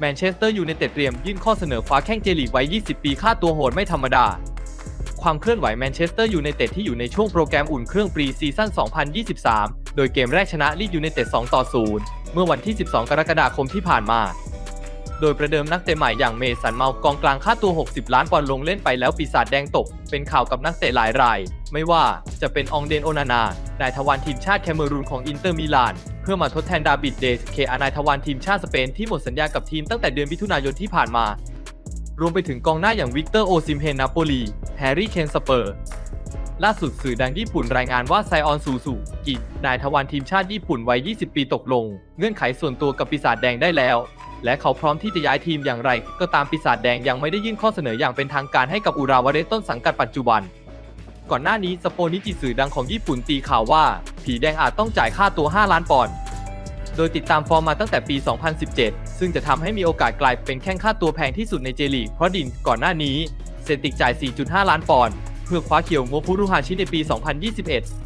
แมนเชสเตอร์ยูไนเต็ดเตรียมยื่นข้อเสนอฟ้าแข้งเจลีกไว้ 20 ปีค่าตัวโหดไม่ธรรมดา ความเคลื่อนไหวแมนเชสเตอร์ยูไนเต็ดที่อยู่ในช่วงโปรแกรมอุ่นเครื่องปรีซีซั่น 2023 โดยเกมแรกชนะลีดยูไนเต็ด 2 ต่อ 0 เมื่อวันที่ 12 กรกฎาคมที่ผ่านมา โดยประเดิมนักเตะใหม่อย่างเมสันเมากองกลางค่าตัว 60 ล้านปอนด์ลงเล่นไปแล้วปีศาจแดงตก เป็นข่าวกับนักเตะหลายราย ไม่ว่าจะเป็นองเดนโอนานานายทวารทีมชาติแคเมรูนของอินเตอร์มิลาน เพื่อมาทดแทนดาบิดเดสเคอานายทวารทีมชาติสเปนที่หมดสัญญากับทีมตั้งแต่เดือนมิถุนายนที่ผ่านมารวมไปถึงกองหน้าอย่างวิกเตอร์โอซิมเฮนนาโปลีแฮร์รี่เคนสเปอร์ ล่าสุดสื่อดังญี่ปุ่นรายงานว่าไซออนซูซูกินายทวารทีมชาติญี่ปุ่นวัย 20 ปีตกลง เงื่อนไขส่วนตัวกับปีศาจแดงได้แล้ว และเขาพร้อมที่จะย้ายทีมอย่างไร ก็ตามปีศาจแดงยังไม่ได้ยื่นข้อเสนออย่างเป็นทางการให้กับอุราวาเรต้นสังกัดปัจจุบัน ก่อนหน้านี้สโปนิจิสื่อดังของญี่ปุ่นตีข่าวว่า ผีแดงอาจต้องจ่ายค่าตัว 5 ล้านปอนด์โดยติดตามฟอร์มมาตั้งแต่ปี 2017 ซึ่งจะทำให้มีโอกาสกลายเป็นแข้งค่าตัวแพงที่สุดในเจลีกเพราะดินก่อนหน้านี้เซนติกจ่าย 4.5 ล้านปอนด์ เพื่อคว้าเขียวโงฟุรุฮาชิในปี 2021